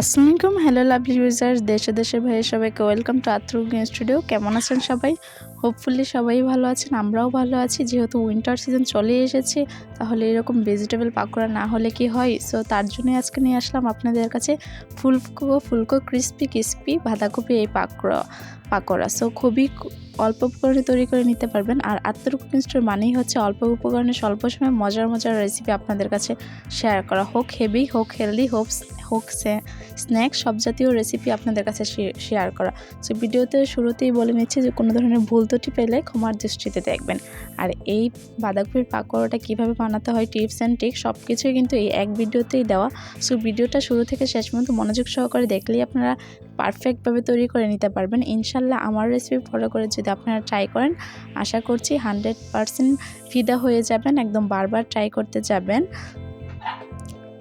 আসসালামু আলাইকুম hello lovely users দেশে দেশে ভাইয়ের সবাইকে ওয়েলকাম টু আত্রু স্টুডিও কেমন আছেন সবাই? হোপফুলি সবাই ভালো আছেন, আমরাও ভালো আছি। যেহেতু উইন্টার সিজন চলে এসেছে, তাহলে এরকম ভেজিটেবল পাকোড়া না হলে কি হয়? সো তার জন্য আজকে নিয়ে আসলাম আপনাদের কাছে ফুলকো ফুলকো ক্রিস্পি ক্রিস্পি বাঁধাকপি এই পাকোড়া পাকোড়া। সো খুবই অল্প উপকরণে তৈরি করে নিতে পারবেন। আর আত্মর কুকিং মানেই হচ্ছে অল্প উপকরণে স্বল্প সময় মজার মজার রেসিপি আপনাদের কাছে শেয়ার করা। হোক হেভি, হোক হেলদি হোক হোক স্ন্যাক সব জাতীয় রেসিপি আপনাদের কাছে শেয়ার করা। সো ভিডিওতে শুরুতেই বলে নিচ্ছি যে কোনো ধরনের ভুল ত্রুটি পেলে ক্ষমার দৃষ্টিতে দেখবেন। আর এই বাঁধাকপির পাকোড়াটা কীভাবে বানাতে হয়, টিপস অ্যান্ড টিক সব কিছুই কিন্তু এই এক ভিডিওতেই দেওয়া। সো ভিডিওটা শুরু থেকে শেষ পর্যন্ত মনোযোগ সহকারে দেখলেই আপনারা পারফেক্টভাবে তৈরি করে নিতে পারবেন। ইনশাল্লাহ আমার রেসিপি ফলো করে যদি আপনারা ট্রাই করেন, আশা করছি হান্ড্রেড পারসেন্ট ফিদা হয়ে যাবেন, একদম বারবার ট্রাই করতে যাবেন।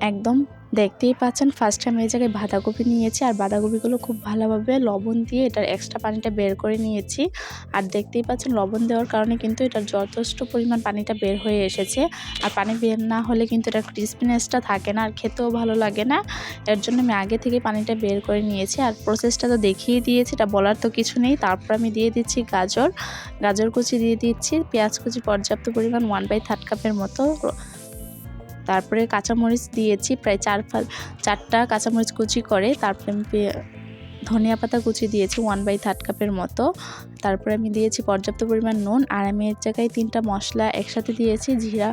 একদম দেখতেই পাচ্ছেন ফার্স্ট টাইম এই জায়গায় বাঁধাকপি নিয়েছি। আর বাঁধাকপিগুলো খুব ভালোভাবে লবণ দিয়ে এটার এক্সট্রা পানিটা বের করে নিয়েছি। আর দেখতেই পাচ্ছেন, লবণ দেওয়ার কারণে কিন্তু এটার যথেষ্ট পরিমাণ পানিটা বের হয়ে এসেছে। আর পানি বের না হলে কিন্তু এটা ক্রিসপিনেসটা থাকে না, আর খেতেও ভালো লাগে না। এর জন্য আমি আগে থেকে পানিটা বের করে নিয়েছি। আর প্রসেসটা তো দেখিয়ে দিয়েছি, এটা বলার তো কিছু নেই। তারপর আমি দিয়ে দিচ্ছি গাজর। গাজর কুচি দিয়ে দিচ্ছি। পেঁয়াজ কুচি পর্যাপ্ত পরিমাণ ওয়ান বাই থার্ড কাপের মতো তারপরে কাঁচামরিচ দিয়েছি, প্রায় চার ফাল, চারটা কাঁচামরিচ কুচি করে, তারপরে আমি ধনিয়া পাতা কুচি দিয়েছি ওয়ান বাই থার্ড কাপের মতো। তারপরে আমি দিয়েছি পর্যাপ্ত পরিমাণ নুন, আর আমি এর জায়গায় তিনটা মশলা একসাথে দিয়েছি, জিরা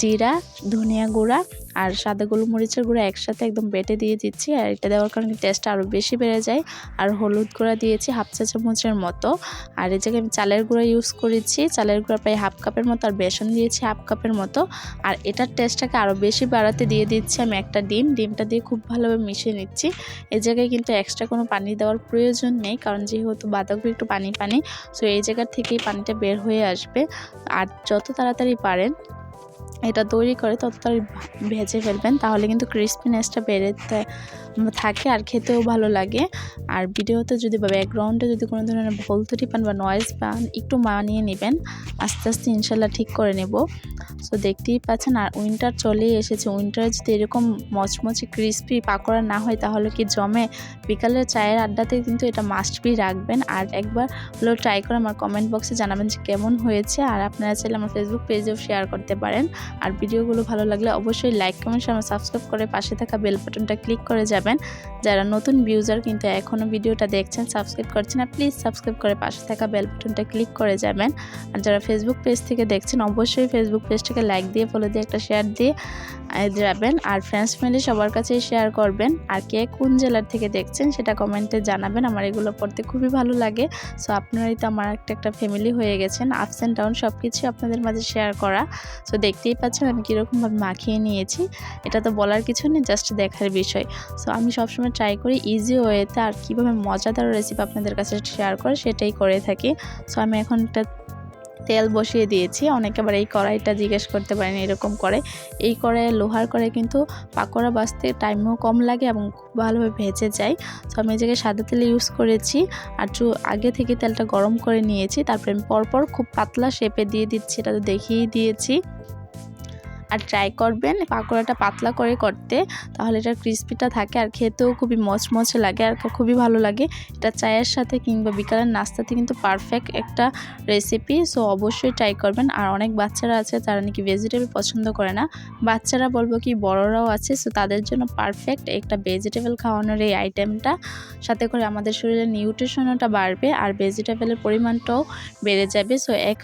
জিরা, ধনিয়া গুঁড়া আর সাদা গোলমরিচের গুঁড়া একসাথে একদম বেটে দিয়ে দিচ্ছি। আর এটা দেওয়ার কারণে টেস্টটা আরও বেশি বেড়ে যায়। আর হলুদ গুঁড়া দিয়েছি হাফ চা চামচের মতো। আর এই জায়গায় আমি চালের গুঁড়া ইউজ করেছি। চালের গুঁড়া প্রায় হাফ কাপের মতো আর বেসন দিয়েছি হাফ কাপের মতো। আর এটার টেস্টটাকে আরও বেশি বাড়াতে দিয়ে দিচ্ছি আমি একটা ডিম। ডিমটা দিয়ে খুব ভালোভাবে মিশিয়ে নিচ্ছি। এই জায়গায় কিন্তু এক্সট্রা কোনো পানি দেওয়ার প্রয়োজন নেই। কারণ যেহেতু বাঁধাকপি একটু পানি পানি সো এই জায়গার থেকেই পানিটা বের হয়ে আসবে। আর যত তাড়াতাড়ি পারেন এটা তৈরি করে তত তাড়াতাড়ি ভেজে ফেলবেন তাহলে কিন্তু ক্রিসপিনেসটা বেড়ে থাকে আর খেতেও ভালো লাগে। আর ভিডিওতে যদি বা ব্যাকগ্রাউন্ডে যদি কোনো ধরনের ভুল ত্রুটি পান বা নয়েজ পান, একটু মানিয়ে নেবেন। আস্তে আস্তে ইনশাল্লাহ ঠিক করে নেব। সো দেখতেই পাচ্ছেন, আর উইন্টার চলেই এসেছে। উইন্টারে যদি এরকম মচমচে ক্রিসপি পাকোড়া না হয়, তাহলে কি জমে? বিকালের চায়ের আড্ডাতে কিন্তু এটা মাস্ট বি রাখবেন। আর একবার হলেও ট্রাই করে আমার কমেন্ট বক্সে জানাবেন যে কেমন হয়েছে। আর আপনারা চাইলে আমার ফেসবুক পেজেও শেয়ার করতে পারেন। আর ভিডিওগুলো ভালো লাগলে অবশ্যই লাইক কমেন্ট আমার সাবস্ক্রাইব করে পাশে থাকা বেল বাটনটা ক্লিক করে যাবেন। যারা নতুন ভিউজার কিন্তু এখনও ভিডিওটা দেখছেন সাবস্ক্রাইব করছেন না প্লিজ সাবস্ক্রাইব করে পাশে থাকা বেল বাটনটা ক্লিক করে যাবেন। আর যারা ফেসবুক পেজ থেকে দেখছেন, অবশ্যই ফেসবুক পেজটাকে লাইক দিয়ে ফলো দিয়ে, একটা শেয়ার দিয়ে যাবেন আর ফ্রেন্ডস ফ্যামিলি সবার কাছেই শেয়ার করবেন। আর কে কোন জেলার থেকে দেখছেন সেটা কমেন্টে জানাবেন। আমার এগুলো পড়তে খুবই ভালো লাগে। সো আপনারাই তো আমার একটা একটা ফ্যামিলি হয়ে গেছেন। আপস অ্যান্ড ডাউন সব কিছু আপনাদের মাঝে শেয়ার করা। সো দেখতেই পাচ্ছেন আমি কীরকমভাবে মাখিয়ে নিয়েছি। এটা তো বলার কিছু নেই জাস্ট দেখার বিষয়। সো আমি সবসময় ট্রাই করি ইজি ওয়েতে আর কীভাবে মজাদার রেসিপি আপনাদের কাছে শেয়ার করে সেটাই করে থাকি। সো আমি এখন একটা তেল বসিয়ে দিয়েছি। অনেকে আবার এই কড়াইটা জিজ্ঞেস করতে পারেন এরকম করে। এই করে লোহার করে কিন্তু পাকোড়া বাঁচতে টাইমও কম লাগে এবং খুব ভালোভাবে ভেজে যায়। তো আমি এই সাদা তেল ইউজ করেছি। আর চু, আগে থেকে তেলটা গরম করে নিয়েছি। তারপরে আমি পরপর খুব পাতলা শেপে দিয়ে দিচ্ছি। এটা তো দেখিয়েই দিয়েছি। আর ট্রাই করবেন, পাকোড়াটা পাতলা করে করতে, তাহলে এটার ক্রিস্পিটা থাকে আর খেতেও খুবই মচমচে লাগে আর খুবই ভালো লাগে। এটা চায়ের সাথে কিংবা বিকালের নাস্তাতে কিন্তু পারফেক্ট একটা রেসিপি সো অবশ্যই ট্রাই করবেন। আর অনেক বাচ্চারা আছে তারা নাকি ভেজিটেবল পছন্দ করে না, বাচ্চারা বলব কি বড়রাও আছে সো তাদের জন্য পারফেক্ট একটা ভেজিটেবল খাওয়ানোর এই আইটেমটা সাথে করে আমাদের শরীরের নিউট্রিশনটা বাড়বে আর ভেজিটেবলের পরিমাণটাও বেড়ে যাবে সো এক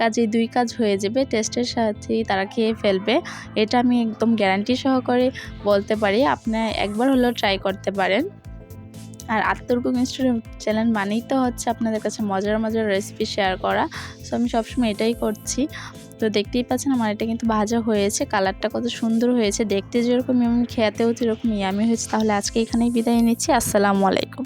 কাজে দুই কাজ হয়ে যাবে। টেস্টের সাথেই তারা খেয়ে ফেলবে। হবে। এটা আমি একদম গ্যারান্টি সহকারে বলতে পারি। আপনি একবার হলেও ট্রাই করতে পারেন। আর আত্মর কুকিং চ্যানেল মানেই তো হচ্ছে আপনাদের কাছে মজার মজার রেসিপি শেয়ার করা। সো আমি সবসময় এটাই করছি। তো দেখতেই পাচ্ছেন আমার এটা কিন্তু ভাজা হয়েছে। কালারটা কত সুন্দর হয়েছে। দেখতে যেরকম এমন, খেতেও যেরকম ইয়ামি হয়েছে। তাহলে আজকে এখানেই বিদায় নিচ্ছি। আসসালামু আলাইকুম।